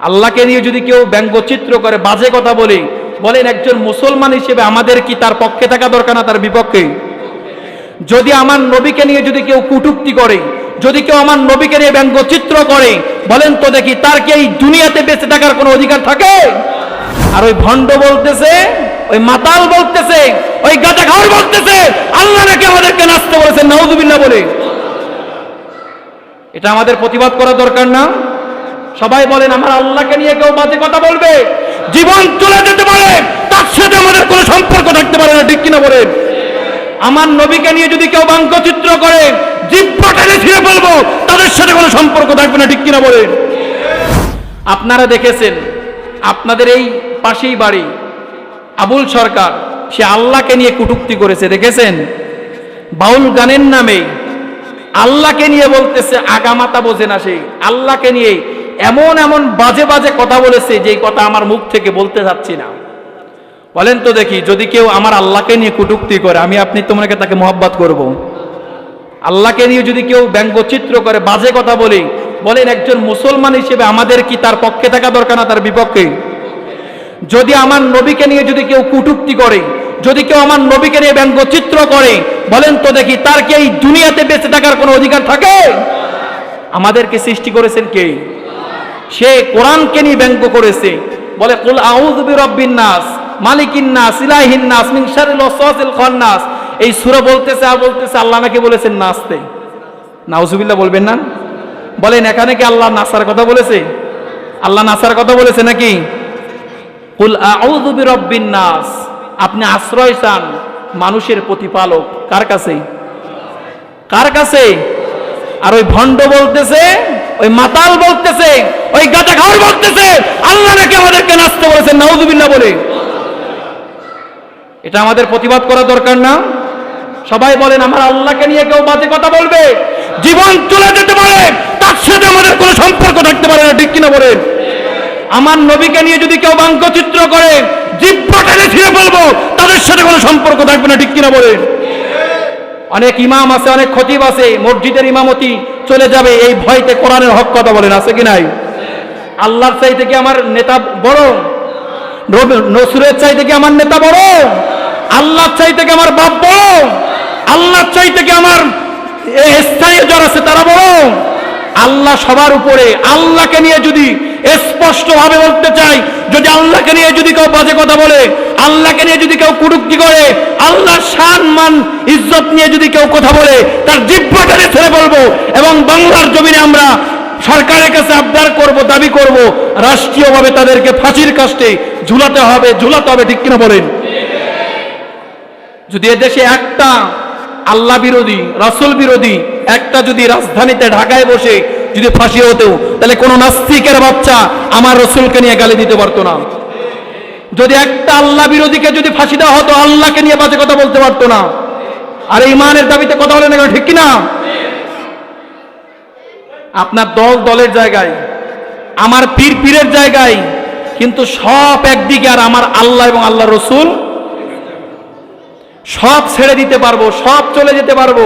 আল্লাহকে নিয়ে যদি কেউ ব্যঙ্গচিত্র করে, বাজে কথা বলে, বলেন একজন মুসলমান হিসেবে আমাদের কি তার পক্ষে থাকা দরকার না তার বিপক্ষে? যদি আমার নবীকে নিয়ে যদি কেউ কুটুক্তি করে, যদি কেউ আমার নবীকে নিয়ে ব্যঙ্গচিত্র করে, বলেন তো দেখি তার কি এই দুনিয়াতে বেঁচে থাকার কোনো অধিকার থাকে? আর ওই ভণ্ড বলতেছে, ওই মাতাল বলতেছে, ওই গাঁজা ঘর বলতেছে, আল্লাহ নাকি আমাদেরকে নাচতে বলেছেন, নাউজুবিল্লাহ বলে। এটা আমাদের প্রতিবাদ করা দরকার না। সবাই বলেন, আমার আল্লাহকে নিয়ে কেউ বাজে কথা বলবে? জীবন চলে যেতে পারে, তার সাথে আমাদের কোনো সম্পর্ক থাকতে পারে না। ঠিক কিনা বলেন? আমার নবীকে নিয়ে যদি কেউ বাঙ্কচিত্র করে জিব্বাটাকে ছিঁড়ে ফেলব, তাদের সাথে কোনো সম্পর্ক থাকবে না, ঠিক কিনা বলেন? আপনারা দেখেছেন, আপনাদের এই পাশেই বাড়ি, আবুল সরকার, সে আল্লাহকে নিয়ে কুটুক্তি করেছে, দেখেছেন? বাউল গানের নামে আল্লাহকে নিয়ে বলতেছে আগামাতা বোঝে না সেই আল্লাহকে নিয়ে এমন এমন বাজে বাজে কথা বলেছে যেই কথা আমার মুখ থেকে বলতে যাচ্ছি না। বলেন তো দেখি, যদি কেউ আমার আল্লাহকে নিয়ে কুটুক্তি করে, আমি আপনি তোমাকে তাকে মহব্বত করব। আল্লাহকে নিয়ে যদি কেউ ব্যঙ্গচিত্র করে, বাজে কথা বলে, বলেন একজন মুসলমান হিসেবে আমাদের কি তার পক্ষে থাকা দরকার না তার বিপক্ষে? যদি আমার নবীকে নিয়ে যদি কেউ কুটুক্তি করে, যদি কেউ আমার নবীকে নিয়ে ব্যঙ্গচিত্র করে, বলেন তো দেখি, তার কি এই দুনিয়াতে বেঁচে থাকার কোনো অধিকার থাকে? আমাদেরকে সৃষ্টি করেছেন কে? সে কোরআনকে নিয়ে ব্যঙ্গ করেছে। বলে, কুল আউযু বিরাব্বিন নাস, মালিকিন নাস, ইলাহিন নাস, মিন শারিল খান্নাস। এই সূরা বলতেছে আর বলতেছে, আল্লাহ নাকি বলেছেন নাচতে। নাউজুবিল্লাহ বলবেন না? বলেন, এখানে কি আল্লাহ নাসার কথা বলেছে? আল্লাহ নাসার কথা বলেছে নাকি? কুল আউযু নাস। আপনি আশ্রয় চান মানুষের প্রতিপালক। কার কাছে? কার কাছে? আর ওই ভণ্ড বলতেছে, ওই মাতাল বলতেছে ওই গাঁজা ঘর বলতেছে আল্লাহ নাকি আমাদেরকে নাচতে বলেছেন, নাউজুবিল্লাহ বলে। এটা আমাদের প্রতিবাদ করা দরকার না। সবাই বলেন, আমার আল্লাহকে নিয়ে কেউ বাজে কথা বলবে? জীবন চলে যেতে পারে, তার সাথে আমাদের কোনো সম্পর্ক থাকতে পারে না, ঠিক কিনা বলেন? আমার নবীকে নিয়ে যদি কেউ বাঙ্কচিত্র করে জিব্বাটাকে ছিঁড়ে ফেলব, তাদের সাথে কোনো সম্পর্ক থাকবে না, ঠিক কিনা বলেন? অনেক ইমাম আছে, অনেক খতিব আছে, মসজিদের ইমামতি চলে যাবে, এই ভয়তে কোরআনের হক কথা বলেন, আছে কি নাই? আল্লাহর চাইতে কি আমার নেতা বড় নসরুলের চাইতে কি আমার নেতা বড়? আল্লাহর চাইতে কি আমার বাপ বড়? আল্লাহর চাইতে কি আমার স্থানীয় যারা আছে তারা বড়? আল্লাহ সবার উপরে, আল্লাহকে নিয়ে যদি স্পষ্ট ভাবে বলতে চাই, যদি আল্লাহকে নিয়ে যদি কেউ বাজে কথা বলে, আল্লাহকে নিয়ে যদি কেউ কুটুক্তি করে, আল্লাহর শান, মান, ইজ্জত নিয়ে যদি কেউ কথা বলে, তার জিব্বাটারে ছেড়ে বলব এবং বাংলার জমিনে আমরা সরকারের কাছে আবদার করব, দাবি করব, রাষ্ট্রীয়ভাবে তাদেরকে ফাঁসির কাস্টে ঝুলাতে হবে ঝুলাতে হবে, ঠিক কিনা বলেন? যদি এদেশে একটা আল্লাহ বিরোধী, রাসূল বিরোধী, একটা যদি রাজধানীতে ঢাকায় বসে যদি ফাঁসি হতো, তাহলে কোনো নাস্তিকের বাচ্চা আমার রসুলকে নিয়ে গালি দিতে পারতো না। যদি একটা আল্লাহ বিরোধীকে যদি ফাঁসি দেওয়া হতো, আল্লাহকে নিয়ে বাজে কথা বলতে পারতো না। আর ইমানের দাবিতে কথা বলেন এগুলো ঠিক কিনা? আপনার দল দলের জায়গায়, আমার পীর পীরের জায়গায় কিন্তু সব একদিকে আর আমার আল্লাহ এবং আল্লাহ রসুল সব ছেড়ে দিতে পারব, সব চলে যেতে পারব।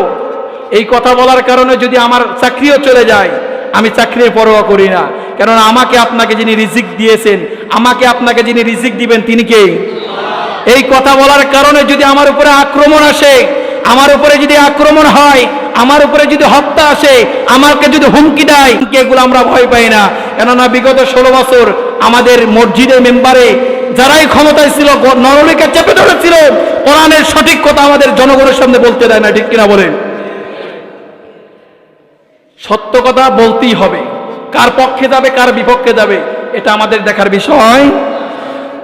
এই কথা বলার কারণে যদি আমার চাকরিও চলে যায়, আমি চাকরির পরোয়া করি না। কেননা আমাকে আপনাকে যিনি রিজিক দিয়েছেন, আমাকে আপনাকে যিনি রিজিক দিবেন, তিনি কে? এই কথা বলার কারণে যদি আমার উপরে আক্রমণ আসে, আমার উপরে যদি আক্রমণ হয়, আমার উপরে যদি হত্যা আসে, আমাকে যদি হুমকি দেয় এগুলো আমরা ভয় পাই না। কেননা বিগত ষোলো বছর আমাদের মসজিদের মেম্বারে যারাই ক্ষমতায় ছিল নরলিকে চেপে ধরেছিল, কোরআনের সঠিক কথা আমাদের জনগণের সামনে বলতে দেয় না, ঠিক কিনা বলেন? সত্য কথা বলতেই হবে। কার পক্ষে যাবে, কার বিপক্ষে যাবে, এটা আমাদের দেখার বিষয়।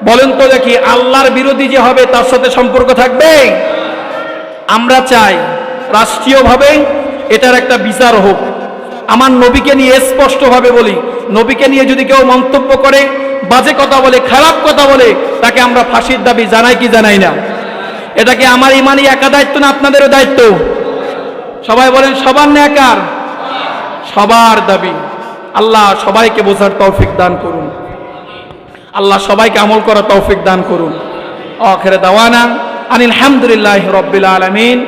বলেন তো দেখি, আল্লাহর বিরোধী যে হবে, তার সাথে সম্পর্ক থাকবে? আমরা চাই, রাষ্ট্রীয়ভাবে এটার একটা বিচার হোক। আমার নবীকে নিয়ে স্পষ্টভাবে বলি। নবীকে নিয়ে যদি কেউ মন্তব্য করে, বাজে কথা বলে, খারাপ কথা বলে, তাকে আমরা ফাঁসির দাবি জানাই কি জানাই না। এটাকে আমার ইমানই একা দায়িত্ব না আপনাদেরও দায়িত্ব? সবাই বলেন, সবার না একার? সবার দাবি। আল্লাহ সবাইকে বোঝার তৌফিক দান করুন। আল্লাহ সবাইকে আমল করার তৌফিক দান করুন। আখেরে দাওয়ানা আনিল হামদুলিল্লাহ রব্বিল আলামিন।